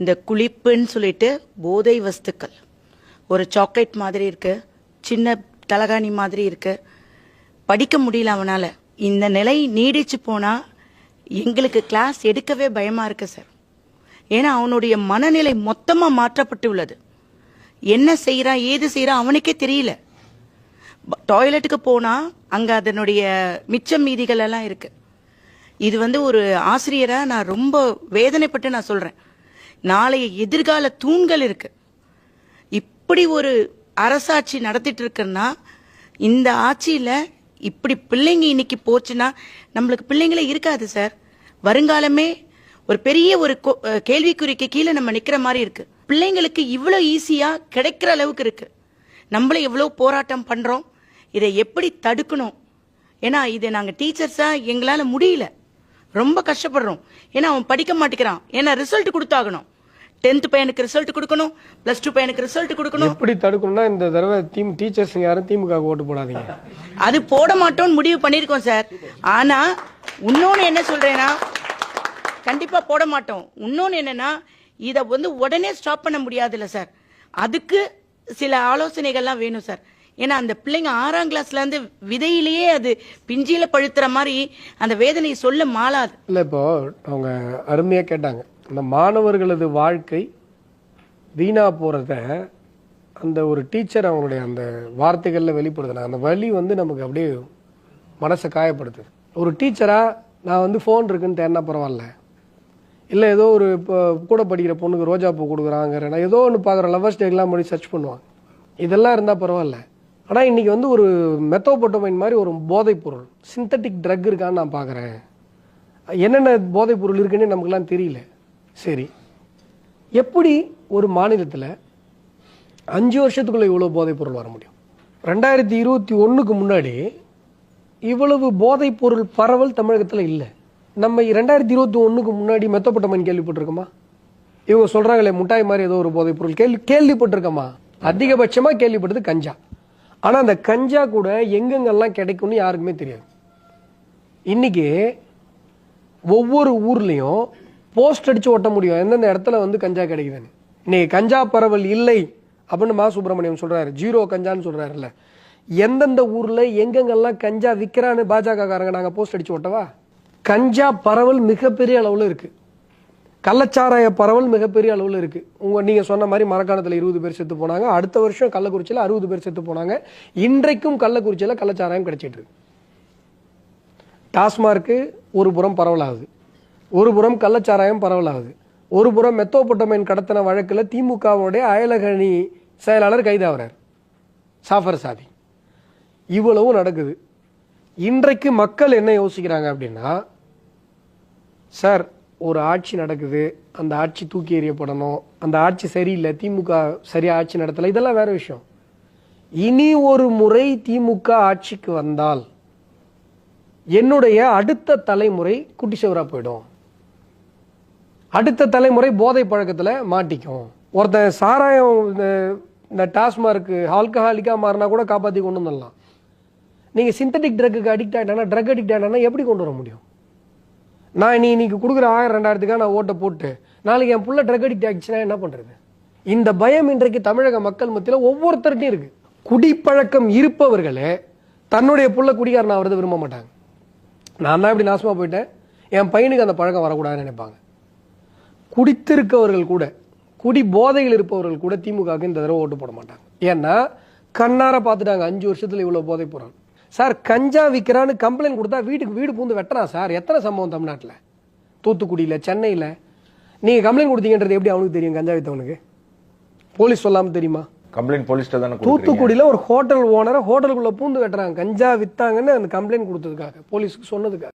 இந்த குளிப்புன்னு சொல்லிட்டு போதை வஸ்துக்கள். ஒரு சாக்லேட் மாதிரி இருக்கு சின்ன தலகாணி மாதிரி இருக்கு. படிக்க முடியல அவனால். இந்த நிலை நீடிச்சு போனால் எங்களுக்கு கிளாஸ் எடுக்கவே பயமாக இருக்கு சார் ஏன்னா அவனுடைய மனநிலை மொத்தமாக மாற்றப்பட்டு உள்ளது. என்ன செய்கிறான் ஏது செய்கிறான் அவனுக்கே தெரியல. டாய்லெட்டுக்கு போனால் அங்கே அதனுடைய மிச்சம் மீதிகள் எல்லாம் இருக்குது இது வந்து ஒரு ஆசிரியராக நான் ரொம்ப வேதனைப்பட்டு நான் சொல்கிறேன் நாளைய எதிர்கால தூண்கள் இருக்கு. இப்படி ஒரு அரசாட்சி நடத்திட்டு இருக்குன்னா இந்த ஆட்சியில இப்படி பிள்ளைங்க இன்னைக்கு போச்சுன்னா நம்மளுக்கு பிள்ளைங்களே இருக்காது சார். வருங்காலமே ஒரு பெரிய ஒரு கேள்விக்குறிக்கு கீழே நம்ம நிக்கிற மாதிரி இருக்கு. பிள்ளைங்களுக்கு இவ்வளோ ஈஸியா கிடைக்கிற அளவுக்கு இருக்கு. நம்மளே எவ்வளோ போராட்டம் பண்றோம் இதை எப்படி தடுக்கணும்? ஏன்னா இது நாங்கள் டீச்சர்ஸா எங்களால் முடியல. ரொம்ப கஷ்டப்படுறோம். ஏன்னா அவன் படிக்க மாட்டேங்கிறான். ஏன்னா ரிசல்ட் கொடுத்தாகணும். டென்த் பையனுக்கு ரிசல்ட் கொடுக்கணும் பிளஸ் டூ பையனுக்கு ரிசல்ட் கொடுக்கணும். எப்படி தடுக்கணும்னா இந்த தடவை தீம் டீச்சர்ஸ் யாரும் திமுக ஓட்டு போடாதீங்க. அது போட மாட்டோம்னு முடிவு பண்ணிருக்கோம் சார். ஆனா இன்னொன்னு என்ன சொல்றேன்னா கண்டிப்பா போட மாட்டோம். இன்னொன்னு என்னன்னா இத வந்து உடனே ஸ்டாப் பண்ண முடியாதுல்ல சார். அதுக்கு சில ஆலோசனைகள்லாம் வேணும் சார். ஏன்னா அந்த பிள்ளைங்க ஆறாம் கிளாஸ்ல இருந்து விதையிலேயே அது பிஞ்சில பழுத்துற மாதிரி அந்த வேதனையை சொல்ல மாளாது. இல்லை இப்போ அவங்க அருமையாக கேட்டாங்க. அந்த மாணவர்களது வாழ்க்கை வீணா போகிறத அந்த ஒரு டீச்சர் அவங்களுடைய அந்த வார்த்தைகளில் வெளிப்படுத்தினாங்க அந்த வழி வந்து நமக்கு அப்படியே மனசை காயப்படுத்துது. ஒரு டீச்சராக நான் வந்து ஃபோன் இருக்குன்னு தேடினா பரவாயில்ல. இல்லை ஏதோ ஒரு இப்போ கூட படிக்கிற பொண்ணுக்கு ரோஜா பூ கொடுக்குறாங்க நான் ஏதோ ஒன்று பார்க்குற லவ்வர்ஸ் டேக்கெலாம் பண்ணி சர்ச் பண்ணுவாங்க. இதெல்லாம் இருந்தால் பரவாயில்ல. ஆனால் இன்றைக்கி வந்து ஒரு மெத்தோபோட்டோமைன் மாதிரி ஒரு போதைப் பொருள் சிந்தட்டிக் ட்ரக் இருக்கான்னு நான் பார்க்குறேன். என்னென்ன போதைப் பொருள் இருக்குன்னு நமக்குலாம் தெரியல. சரி. எப்படி ஒரு மாநிலத்தில் அஞ்சு வருஷத்துக்குள்ளே இவ்வளோ போதைப் பொருள் வர முடியும்? ரெண்டாயிரத்தி இருபத்தி ஒன்றுக்கு முன்னாடி இவ்வளவு போதைப் பொருள் பரவல் தமிழகத்தில் இல்லை. நம்ம ரெண்டாயிரத்தி இருபத்தி ஒன்றுக்கு முன்னாடி மெத்தப்பட்டமன் கேள்விப்பட்டிருக்கோமா? இவங்க சொல்கிறாங்களே முட்டாய் மாதிரி ஏதோ ஒரு போதைப் பொருள் கேள்வி கேள்விப்பட்டிருக்கோமா? அதிகபட்சமாக கேள்விப்பட்டது கஞ்சா. ஆனால் அந்த கஞ்சா கூட எங்கெங்கெல்லாம் கிடைக்கும்னு யாருக்குமே தெரியாது. இன்னைக்கு ஒவ்வொரு ஊர்லேயும் போஸ்ட் அடித்து ஓட்ட முடியும். எந்தெந்த இடத்துல வந்து கஞ்சா கிடைக்குதுன்னு. இன்னைக்கு கஞ்சா பரவல் இல்லை அப்படின்னு மா சுப்பிரமணியம் சொல்கிறாரு ஜீரோ கஞ்சான்னு சொல்கிறாருல்ல எந்தெந்த ஊரில் எங்கெங்கெல்லாம் கஞ்சா விற்கிறான்னு பாஜக காரங்க போஸ்ட் அடித்து ஓட்டவா? கஞ்சா பரவல் மிகப்பெரிய அளவில் இருக்குது கள்ளச்சாராய பரவல் மிகப்பெரிய அளவில் இருக்குது உங்கள் நீங்கள் சொன்ன மாதிரி மரக்காணத்தில் இருபது பேர் செத்து போனாங்க. அடுத்த வருஷம் கள்ளக்குறிச்சியில் அறுபது பேர் செத்து போனாங்க. இன்றைக்கும் கள்ளக்குறிச்சியில் கள்ளச்சாராயம் கிடைச்சிட்டு இருக்கு. டாஸ்மார்க்கு ஒரு புறம் பரவலாகுது. ஒரு புறம் கள்ளச்சாராயம் பரவலாகுது. ஒரு புறம் மெத்தோபொட்டமைன் கடத்தின வழக்கில் திமுகவுடைய அயலகணி செயலாளர் கைதாகிறார் சாஃபர் சாதி. இவ்வளவும் நடக்குது. இன்றைக்கு மக்கள் என்ன யோசிக்கிறாங்க அப்படின்னா சார் ஒரு ஆட்சி நடக்குது. அந்த ஆட்சி தூக்கி எறியப்படணும். அந்த ஆட்சி சரியில்லை. திமுக சரியாக ஆட்சி நடத்தலை. இதெல்லாம் வேற விஷயம். இனி ஒரு முறை திமுக ஆட்சிக்கு வந்தால் என்னுடைய அடுத்த தலைமுறை குட்டி சுவரா போயிடும். அடுத்த தலைமுறை போதை பழக்கத்தில் மாட்டிக்கும். ஒருத்தன் சாராயம் இந்த இந்த டாஸ்மார்க்கு ஆல்கஹாலிக்காக மாறினா கூட காப்பாற்றி கொண்டு வந்துடலாம். நீங்கள் சிந்தட்டிக் ட்ரக்குக்கு அடிக்ட் ஆகிட்டானா ட்ரக் அடிக்ட் ஆயிட்டானா எப்படி கொண்டு வர முடியும்? நான் நீ இன்னைக்கு கொடுக்குற ஆயிரம் ரெண்டாயிரத்துக்காக நான் ஓட்டை போட்டு நாளைக்கு என் புள்ள ட்ரக் அடிக்ட் ஆகிடுச்சுன்னா என்ன பண்ணுறது இந்த பயம் இன்றைக்கு தமிழக மக்கள் மத்தியில் ஒவ்வொருத்தர்கிட்டையும் இருக்குது குடிப்பழக்கம் இருப்பவர்களே தன்னுடைய புள்ள குடிகாரன் ஆகிறது விரும்ப மாட்டாங்க. நான் தான் இப்படி நாசமாக போயிட்டேன். என் பையனுக்கு அந்த பழக்கம் வரக்கூடாதுன்னு நினைப்பாங்க. குடித்திருக்கவர்கள் கூட குடி போதையில் இருப்பவர்கள் கூட திமுகவுக்கு இந்த தடவை ஓட்டு போட மாட்டாங்க. ஏன்னா கண்ணார பார்த்துட்டாங்க அஞ்சு வருஷத்துல இவ்வளவு போதை போறான் சார் கஞ்சா விற்கிறான்னு கம்ப்ளைண்ட் கொடுத்தா வீட்டுக்கு வீடு பூந்து வெட்டலாம் சார். எத்தனை சம்பவம் தமிழ்நாட்டில்? தூத்துக்குடியில் சென்னையில். நீங்க கம்ப்ளைண்ட் கொடுத்தீங்கன்றது எப்படி அவனுக்கு தெரியும் கஞ்சா வித்தவனுக்கு? போலீஸ் சொல்லாம தெரியுமா? கம்ப்ளைண்ட் போலீஸ்ல தானே தூத்துக்குடியில ஒரு ஹோட்டல் ஓனரை ஹோட்டலுக்குள்ள பூந்து வெட்டுறாங்க. கஞ்சா வித்தாங்கன்னு அந்த கம்ப்ளைண்ட் கொடுத்ததுக்காக போலீஸ்க்கு சொன்னதுக்காக.